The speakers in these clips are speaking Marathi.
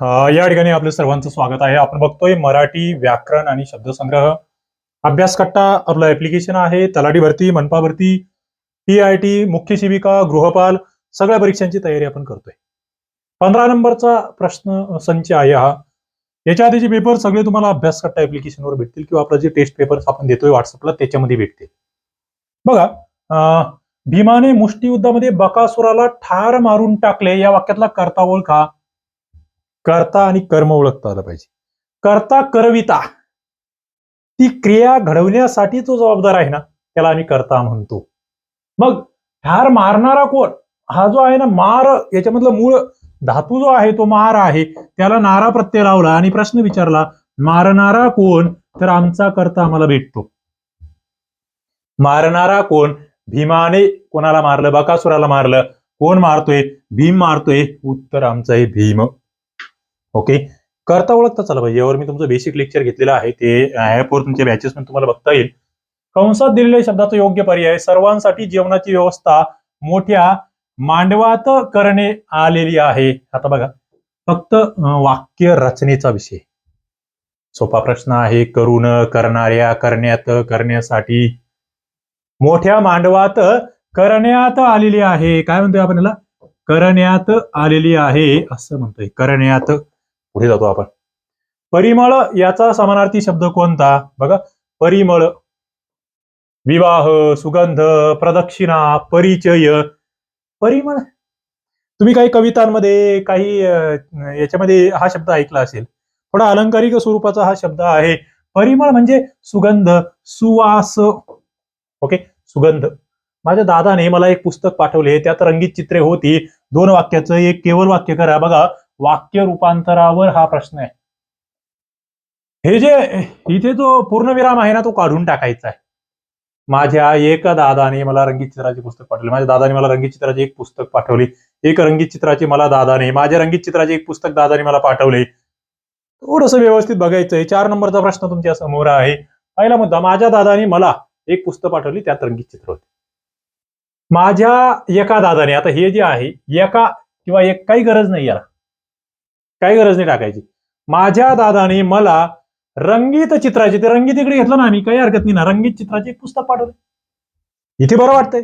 या ठिकाणी आपलं सर्वांचं स्वागत आहे. आपण बघतोय मराठी व्याकरण आणि शब्दसंग्रह. अभ्यास कट्टा आपलं ऍप्लिकेशन आहे. तलाठी भरती मनपा भरती टी आय टी मुख्य शिबिका गृहपाल सगळ्या परीक्षांची तयारी आपण करतोय. पंधरा नंबरचा प्रश्न संच आहे हा. याच्या आधीचे पेपर सगळे तुम्हाला अभ्यास कट्टा ऍप्लिकेशनवर भेटतील किंवा आपलं जे टेस्ट पेपर्स आपण देतोय व्हॉट्सअपला त्याच्यामध्ये भेटतील. बघा भीमाने मुष्टियुद्धामध्ये बकासुराला ठार मारून टाकले या वाक्यातला कर्ता ओळखा. कर्ता आणि कर्म ओळखता आलं पाहिजे. कर्ता करविता. ती क्रिया घडवण्यासाठी जो जबाबदार आहे ना त्याला आम्ही कर्ता म्हणतो. मग ठार मारणारा कोण? हा जो आहे ना मार याच्यामधलं मूळ धातू जो आहे तो मार आहे. त्याला नारा प्रत्यय लावला आणि प्रश्न विचारला मारणारा कोण? तर आमचा कर्ता आम्हाला भेटतो. मारणारा कोण? भीमाने कोणाला मारलं? बकासुराला मारलं. कोण मारतोय? भीम मारतोय. उत्तर आमचं आहे भीम. ओके? करता ओळखता चला पाहिजे. यावर मी तुमचं बेसिक लेक्चर घेतलेलं आहे. ते ऍपवर तुमच्या बॅचेस पण तुम्हाला बघता येईल. कंसात दिलेल्या शब्दाचा योग्य पर्याय सर्वांसाठी जेवणाची व्यवस्था मोठ्या मांडवात करणे आलेली आहे. आता बघा. फक्त वाक्य रचनेचा विषय. सोपा प्रश्न आहे. करून करणाऱ्या करण्यात करण्यासाठी. मोठ्या मांडवात करण्यात आलेली आहे. काय म्हणतोय आपण याला? करण्यात आलेली आहे असं म्हणतोय. करण्यात पुढे जातो आपण. परिमळ याचा समानार्थी शब्द कोणता? बघा परिमळ विवाह सुगंध प्रदक्षिणा परिचय. परिमळ. तुम्ही काही कवितांमध्ये काही याच्यामध्ये हा शब्द ऐकला असेल. थोडा अलंकारिक स्वरूपाचा हा शब्द आहे. परिमळ म्हणजे सुगंध सुवास. ओके सुगंध. माझ्या दादाने मला एक पुस्तक पाठवले. त्यात रंगीत चित्रे होती. दोन वाक्याचं एक केवळ वाक्य करा. बघा वाक्य रूपांतरावर हा प्रश्न आहे. हे जे इथे जो पूर्णविराम आहे ना तो काढून टाकायचा आहे. माझ्या एका दादाने मला रंगीत चित्राचे पुस्तक पाठवले. माझ्या दादाने मला रंगीत चित्राचे एक पुस्तक पाठवले. एक रंगीत चित्राचे मला दादाने माझ्या रंगीत चित्राचे एक पुस्तक दादाने मला पाठवले. थोडस व्यवस्थित बघायचंय. चार नंबरचा प्रश्न तुमच्यासमोर आहे. पहिला मुद्दा माझ्या दादाने मला एक पुस्तक पाठवली त्यात रंगीत चित्र होते. माझ्या एका दादाने आता हे जे आहे एका किंवा एक काही गरज नाही याला. काही गरज नाही टाकायची. माझ्या दादाने मला रंगीत चित्राचे ते रंगीत इकडे घेतलं ना आम्ही काही हरकत नाही ना रंगीत चित्राचे एक पुस्तक पाठवले. इथे बरं वाटतंय.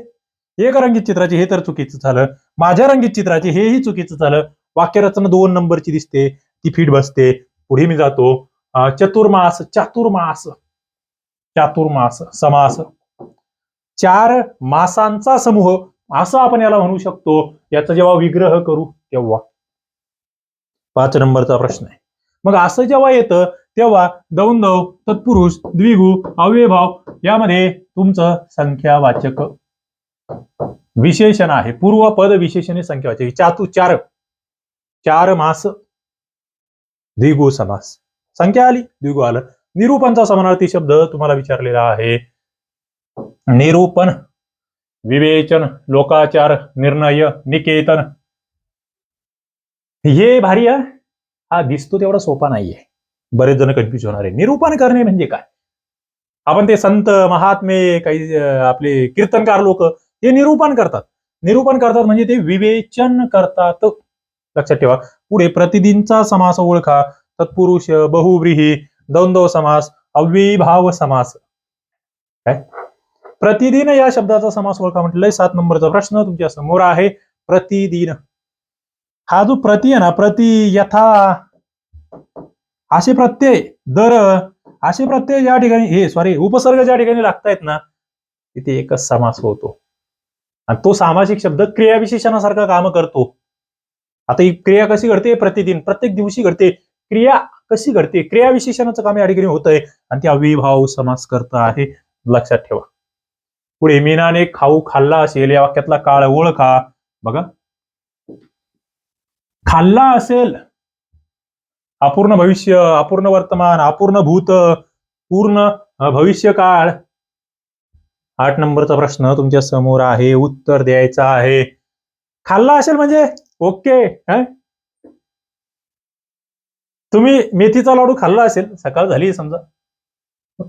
एक रंगीत चित्राचे हे तर चुकीचं झालं. माझ्या रंगीत चित्राचे हेही चुकीचं झालं. वाक्यरचना दोन नंबरची दिसते ती फिट बसते पुढे मी जातो. चतुर्मास चातुर्मास चातुर्मास समास. चार मासांचा समूह असं आपण याला म्हणू शकतो. याचा जेव्हा विग्रह करू तेव्हा. पाच नंबरचा प्रश्न आहे. मग असं जेव्हा येतं तेव्हा दौंदव तत्पुरुष द्विगु अव्ययभाव यामध्ये तुमचं संख्यावाचक विशेषण आहे. पूर्वपद विशेषणे संख्यावाचक चातु चार. चार मास द्विगु समास. संख्या आली द्विगु आलं. निरूपणचा समानार्थी शब्द तुम्हाला विचारलेला आहे. निरूपण विवेचन लोकाचार निर्णय निकेतन हे भारी हा दिसतो तेवढा सोपा नाहीये. बरेच जण कन्फ्युज होणार आहे. निरूपण करणे म्हणजे काय? आपण ते संत महात्मे काही आपले कीर्तनकार लोक हे निरूपण करतात. निरूपण करतात म्हणजे ते विवेचन करतात. लक्षात ठेवा. पुढे प्रतिदिनचा समास ओळखा. तत्पुरुष बहुव्रीही द्वंद्व समास अव्ययीभाव समास. काय? प्रतिदिन या शब्दाचा समास ओळखा म्हटलंय सात नंबरचा प्रश्न तुमच्यासमोर आहे. प्रतिदिन. हा जो प्रति आहे ना प्रति यथा असे प्रत्यय दर असे प्रत्यय ज्या ठिकाणी हे सॉरी उपसर्ग ज्या ठिकाणी लागतायत ना तिथे एकच समास होतो. आणि तो सामासिक शब्द क्रियाविशेषणासारखं काम करतो. आता ही क्रिया कशी घडते? प्रतिदिन प्रत्येक दिवशी घडते. क्रिया कशी घडते? क्रियाविशेषणाचं काम या ठिकाणी होतंय. आणि ते अविभाव समास करत आहे. लक्षात ठेवा. पुढे मीनाने खाऊ खाल्ला असेल या वाक्यातला काळ ओळखा. बघा. खाल्ला असेल अपूर्ण भविष्य अपूर्ण वर्तमान अपूर्ण भूत पूर्ण भविष्य काळ आठ नंबरचा प्रश्न तुमच्यासमोर आहे उत्तर द्यायचं आहे. खाल्ला असेल म्हणजे? ओके तुम्ही मेथीचा लाडू खाल्ला असेल सकाळ झाली समजा.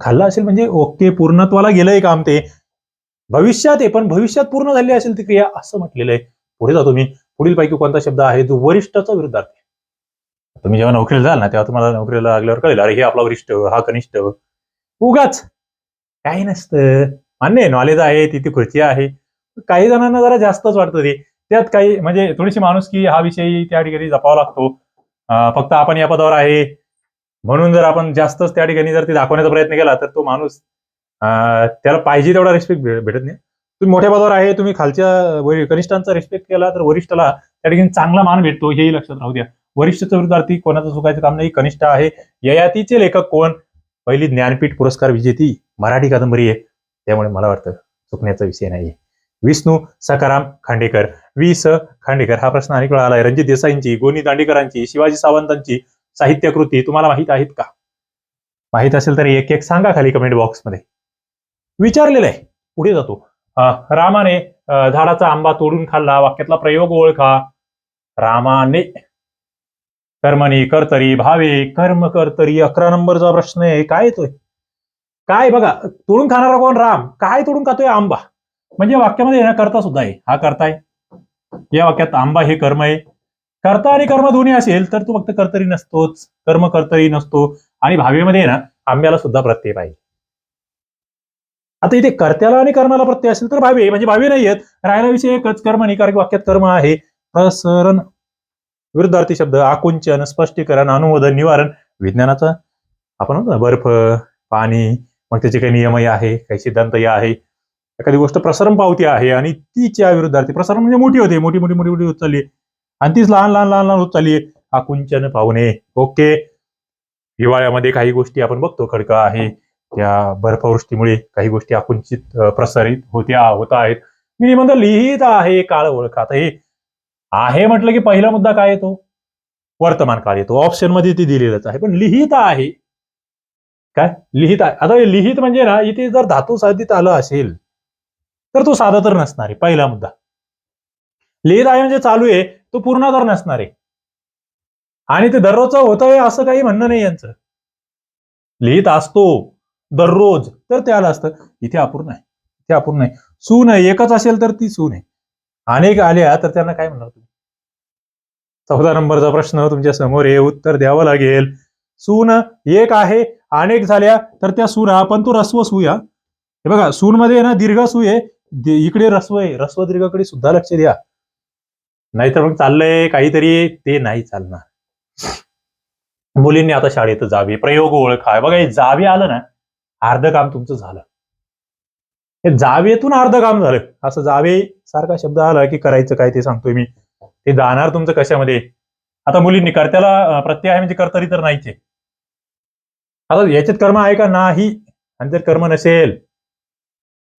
खाल्ला असेल म्हणजे ओके पूर्णत्वाला गेलंय काम ते. भविष्यात आहे पण भविष्यात पूर्ण झाली असेल ती क्रिया असं म्हटलेलं आहे. पुढे जातो मी पुढील पैकी कोणता शब्द आहे जो वरिष्ठाचा विरुद्धार्थी आहे? तुम्ही जेव्हा नोकरीला जाल ना तेव्हा तुम्हाला नोकरीला लागल्यावर कळेल अरे हे आपला वरिष्ठ हा कनिष्ठ. उगाच! काही नसतं. मान्य आहे नॉलेज आहे तिथे खुर्ची आहे. काही जणांना जरा जास्तच वाटतं ते. त्यात काही म्हणजे थोडीशी माणूस की हा विषय त्या ठिकाणी जपावा लागतो. फक्त आपण या पदावर आहे. म्हणून जर आपण जास्तच त्या ठिकाणी जर ते दाखवण्याचा प्रयत्न केला तर तो माणूस त्याला पाहिजे तेवढा रिस्पेक्ट भेटत नाही. तुम्ही मोठ्या पदावर आहे तुम्ही खालच्या कनिष्ठांचा रिस्पेक्ट केला तर वरिष्ठाला त्या ठिकाणी चांगला मान भेटतो हेही लक्षात राहू द्या. वरिष्ठचा विरुद्धार्थी कोणाचं चुकायचं काम नाही कनिष्ठ आहे. ययातीचे लेखक कोण? पहिली ज्ञानपीठ पुरस्कार विजेती मराठी कादंबरी आहे. त्यामुळे मला वाटतं चुकण्याचा विषय नाही विष्णू सकाराम खांडेकर. वि स खांडेकर. हा प्रश्न अनेक वेळा आलाय. रणजित देसाईंची गोनी दांडेकरांची शिवाजी सावंतांची साहित्यकृती तुम्हाला माहीत आहेत का? माहीत असेल तर एक एक सांगा खाली कमेंट बॉक्समध्ये विचारलेलं आहे. पुढे जातो. रामाने झाडाचा आंबा तोडून खाल्ला वाक्यातला प्रयोग ओळखा. रामाने कर्मणी कर्तरी भावे कर्म कर्तरी अकरा नंबरचा प्रश्न आहे. काय येतोय? काय बघा तोडून खाणारा कोण? राम. काय तोडून खातोय? आंबा. म्हणजे वाक्यामध्ये आहे ना कर्ता सुद्धा आहे. हा करताय या वाक्यात आंबा हे कर्म आहे. कर्ता आणि कर्म दोन्ही असेल तर तू फक्त कर्तरी नसतोच. कर्म कर्तरी नसतो. आणि भावेमध्ये ना आंब्याला सुद्धा प्रत्यय पाहिजे. आता इथे कर्त्याला आणि कर्माला प्रत्यय असेल तर भावे म्हणजे भावे नाही आहेत. राहायला विषय एकच कर्म निकारक वाक्यात कर्म आहे. प्रसरण विरुद्धार्थी शब्द आकुंचन स्पष्टीकरण अनुमोदन निवारण. विज्ञानाचा आपण म्हणतो ना बर्फ पाणी मग त्याचे काही नियमही आहे काही सिद्धांतही आहे. एखादी गोष्ट प्रसरण पावती आहे आणि तिच्या विरुद्धार्थी प्रसरण म्हणजे मोठी होते. मोठी मोठी मोठी मोठी होत चालली आणि तीच लहान लहान लहान लहान होत चालली आकुंचन पाहुणे ओके. हिवाळ्यामध्ये काही गोष्टी आपण बघतो. खडका आहे. त्या बर्फवृष्टीमुळे काही गोष्टी आकुंचित प्रसारित होत्या होत आहेत. मी म्हणतो लिहित आहे काळ ओळख आता हे आहे म्हटलं की पहिला मुद्दा काय येतो? वर्तमान काळ येतो. ऑप्शनमध्ये ते दिलेलंच आहे. पण लिहित आहे. काय? लिहित आहे. आता लिहित म्हणजे ना इथे जर धातू साधित आलं असेल तर तो साधा तर नसणार आहे. पहिला मुद्दा. लिहित आहे म्हणजे चालू आहे तो पूर्ण तर नसणार आहे. आणि ते दररोजचं होतंय असं काही म्हणणं नाही यांचं. लिहित असतो. दररोज तर ते आलं असतं. इथे अपूर्ण आहे. इथे अपूर्ण आहे. सून आहे एकच असेल तर ती सून आहे अनेक आल्या तर त्यांना काय म्हणणार तुम्ही? चौदा नंबरचा प्रश्न तुमच्यासमोर आहे. उत्तर द्यावं लागेल. सून एक आहे. अनेक झाल्या तर त्या सुना पण तो रस्व सूया हे बघा सून मध्ये ना दीर्घ सू आहे. इकडे रस्व आहे. रस्व दीर्घकडे सुद्धा लक्ष द्या. नाहीतर मग चाललंय काहीतरी. ते नाही चालणार. मुलींनी आता शाळेत जावे. प्रयोग ओळखा. बघा हे जावे आलं ना अर्ध काम तुमचं झालं. हे जावेतून अर्ध काम झालं. असं जावे सारखा शब्द आला की करायचं काय ते सांगतोय मी. ते जाणार तुमचं कशामध्ये? आता मुलींनी कर्त्याला प्रत्यय आहे म्हणजे कर्तरी तर नाहीचे. आता याच्यात कर्म आहे का? नाही. आणि जर कर्म नसेल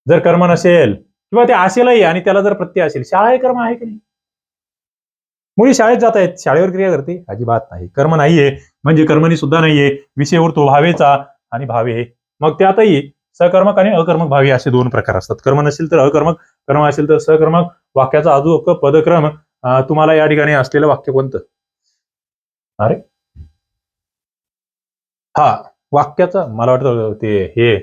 जर कर्म नसेल किंवा ते असेलही आणि त्याला जर प्रत्यय असेल शाळा हे कर्म आहे की नाही? मुली शाळेत जात आहेत शाळेवर क्रिया करते. अजिबात नाही. कर्म नाहीये. म्हणजे कर्मनी सुद्धा नाहीये. विषय उरतो भावेचा आणि भावे मग त्यातही सकर्मक आणि अकर्मक भावी असे दोन प्रकार असतात. कर्म नसेल तर अकर्मक कर्म असेल तर सकर्मक. वाक्याचा अजूक पदक्रम तुम्हाला या ठिकाणी असलेलं वाक्य कोणतं? अरे. हा वाक्याचा मला वाटतं ते हे.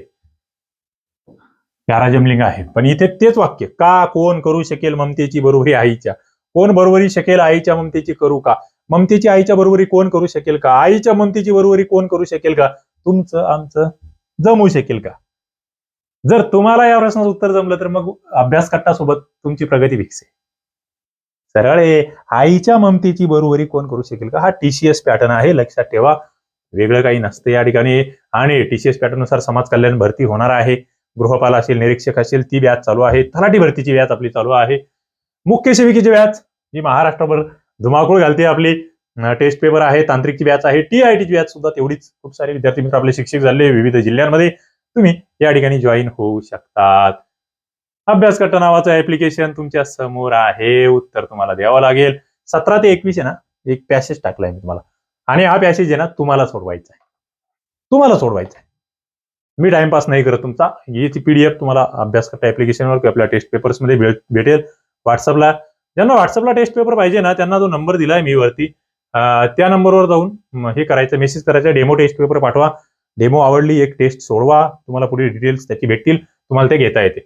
जमलिंग आहे. पण इथे तेच वाक्य का कोण करू शकेल ममतेची बरोबरी आईच्या? कोण बरोबरी शकेल आईच्या ममतेची करू का? ममतेची आईच्या बरोबरी कोण करू शकेल का? आईच्या ममतेची बरोबरी कोण करू शकेल का? तुमचं आमचं जमू शकेल का? जर तुम्हाला या प्रश्नाचं उत्तर जमलं तर मग अभ्यास कट्टासोबत तुमची प्रगती विकसे सरळ आहे आईच्या ममतेची बरोबरी कोण करू शकेल का? हा टीसीएस पॅटर्न आहे लक्षात ठेवा. वेगळं काही नसतं या ठिकाणी. आणि टीसीएस पॅटर्ननुसार समाज कल्याण भरती होणार आहे. गृहपाल असेल निरीक्षक असेल ती व्याज चालू आहे. तलाठी भरतीची व्याज आपली चालू आहे. मुख्य सेविकेची व्याज. जी महाराष्ट्रभर धुमाकूळ घालते आपली. टेस्ट पेपर आहे तांत्रिकची बॅच आहे टी आय टीची बॅच सुद्धा तेवढीच खूप सारे विद्यार्थी मित्र आपले शिक्षक झाले विविध जिल्ह्यांमध्ये. तुम्ही या ठिकाणी जॉईन होऊ शकतात. अभ्यास कट्टा नावाचं ऍप्लिकेशन तुमच्यासमोर आहे उत्तर तुम्हाला द्यावं लागेल. सतरा ते एकवीस आहे ना एक पॅसेज टाकलाय मी तुम्हाला. आणि हा पॅसेज आहे ना तुम्हाला सोडवायचा आहे. तुम्हाला सोडवायचा आहे. मी टाइमपास नाही करत तुमचा. याची पीडीएफ तुम्हाला अभ्यास करता ऍप्लिकेशनवर किंवा आपल्या टेस्ट पेपर्समध्ये भेटेल. व्हॉट्सअपला ज्यांना व्हॉट्सअपला टेस्ट पेपर पाहिजे ना त्यांना जो नंबर दिलाय मी वरती त्या नंबरवर जाऊन हे करायचं मेसेज करायचं डेमो टेस्ट पेपर पाठवा. डेमो आवडली एक टेस्ट सोडवा. तुम्हाला पुढे डिटेल्स त्याची भेटतील. तुम्हाला ते घेता येते.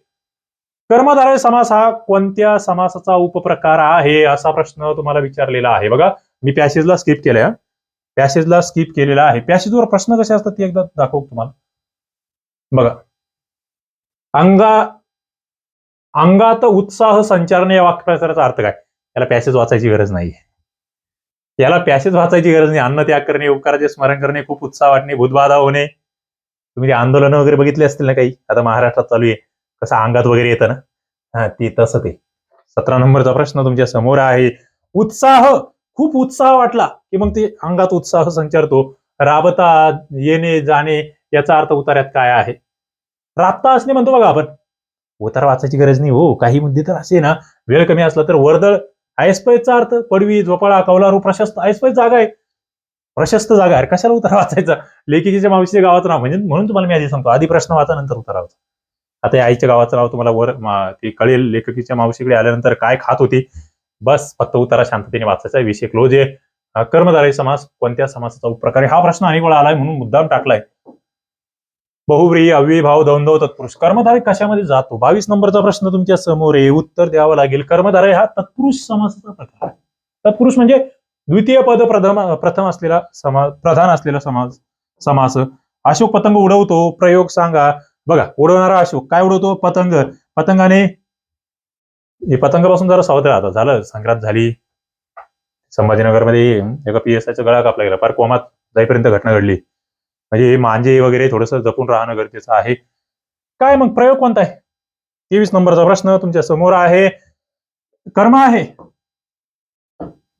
कर्मधारय समास हा कोणत्या समासाचा उपप्रकार आहे असा प्रश्न तुम्हाला विचारलेला आहे. बघा मी पॅसेजला स्किप केलाय पॅसेजला स्किप केलेला आहे. पॅसेजवर प्रश्न कसे असतात ते एकदा दाखवू तुम्हाला. बघा. अंगा अंगात उत्साह संचारण या वाक्प्रचाराचा अर्थ काय? याला पॅसेज वाचायची गरज नाही याला पॅसेज वाचायची गरज नाही. अन्न त्याग करणे उपकाराचे स्मरण करणे खूप उत्साह वाटणे भूतबाधा होणे. तुम्ही ते आंदोलन वगैरे बघितले असतील ना काही? आता महाराष्ट्रात चालू आहे. कसं अंगात वगैरे येतं ना? हा ते तसं ते. सतरा नंबरचा प्रश्न तुमच्यासमोर आहे. उत्साह! खूप उत्साह वाटला की मग ते अंगात उत्साह संचारतो. राबता येणे जाणे याचा अर्थ उतार्यात काय आहे? राबता असणे म्हणतो बघा आपण. उतार वाचायची गरज नाही हो. काही मुद्दे तर असे ना. वेळ कमी असला तर वर्दळ आयस्पैचा अर्थ. पडवी झोपाळा कौलारू प्रशस्त. आयस्पैच जागा आहे. प्रशस्त जागा आहे. कशाला उतार वाचायचा? लेखिकेच्या मावशीच्या गावाचं नाव म्हणजे म्हणून तुम्हाला मी आधी सांगतो. आधी प्रश्न वाचा नंतर उतारावाचा आता आईच्या गावाचं नाव तुम्हाला वर ते कळेल. लेखकीच्या मावशीकडे आल्यानंतर काय खात होती? बस फक्त उतारा शांततेने वाचायचा. विषय क्लोज आहे. अं, कर्मधारय समास कोणत्या समासाचा उपप्रकार हा प्रश्न अनेक वेळा आलाय म्हणून मुद्दाम टाकलाय. बहुव्रीही अव्ययभाव द्वंद्व तत्पुरुष. कर्मधारय कशामध्ये जातो? बावीस नंबरचा प्रश्न तुमच्यासमोर आहे. उत्तर द्यावं लागेल. कर्मधारय हा तत्पुरुष समासाचा प्रकार आहे. तत्पुरुष म्हणजे द्वितीय पद प्रथम प्रथम असलेला समास प्रधान असलेला समास समास. अशोक पतंग उडवतो. प्रयोग सांगा. बघा उडवणारा अशोक काय उडवतो? पतंग. पतंगाने हे पतंगापासून जरा सावध राहतात झालं. संक्रांत झाली. संभाजीनगरमध्ये एका पी एस आयचा गळा कापला गेला. फार कोमात जाईपर्यंत घटना घडली. म्हणजे हे मांजे वगैरे थोडंसं जपून राहणं गरजेचं आहे. काय मग प्रयोग कोणता आहे? तेवीस नंबरचा प्रश्न तुमच्यासमोर आहे. कर्म आहे.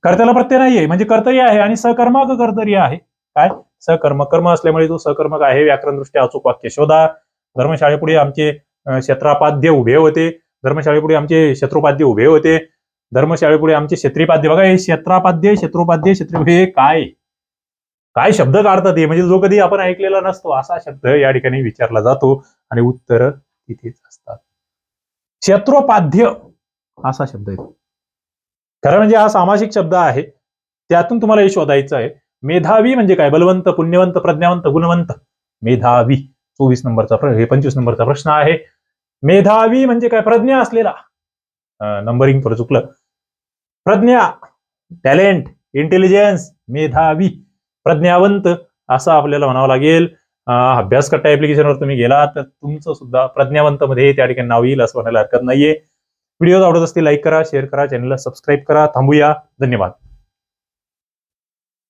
कर्त्याला प्रत्यय नाहीये म्हणजे कर्तरी आहे आणि सकर्मक कर्तरी आहे. काय? सकर्म. कर्म असल्यामुळे तो सकर्मक आहे. व्याकरणदृष्ट्या अचूक वाक्य शोधा. धर्मशाळेपुढे आमचे क्षेत्रापाध्य क्षेत्रापाद्य उभे होते. धर्मशाळेपुढे आमचे शत्रुपाध्य उभे होते. धर्मशाळेपुढे आमचे क्षेत्रीपाद्य. बघा हे क्षेत्रापाद्य शत्रुपाद्य क्षेत्री हे काय? काय शब्द काढतात हे? म्हणजे जो कधी आपण ऐकलेला नसतो असा शब्द या ठिकाणी विचारला जातो आणि उत्तर तिथेच असतात. शत्रोपाध्य असा शब्द आहे. खरं म्हणजे हा सामासिक शब्द आहे. त्यातून तुम्हाला हे शोधायचं आहे. मेधावी म्हणजे काय? बलवंत पुण्यवंत प्रज्ञावंत गुणवंत. मेधावी. चोवीस नंबरचा हे पंचवीस नंबरचा प्रश्न आहे. मेधावी म्हणजे काय? प्रज्ञा असलेला. नंबरिंग थोडं चुकलं. प्रज्ञा टॅलेंट इंटेलिजन्स मेधावी. प्रज्ञावंत असं आपल्याला म्हणावं लागेल. अभ्यास कट्टा ऍप्लिकेशनवर तुम्ही गेला तर तुमचं सुद्धा प्रज्ञावंत मध्ये त्या ठिकाणी नाव येईल असं म्हणायला हरकत नाहीये. व्हिडिओ आवडत असतील लाईक करा शेअर करा चॅनलला सबस्क्राईब करा. थांबूया. धन्यवाद.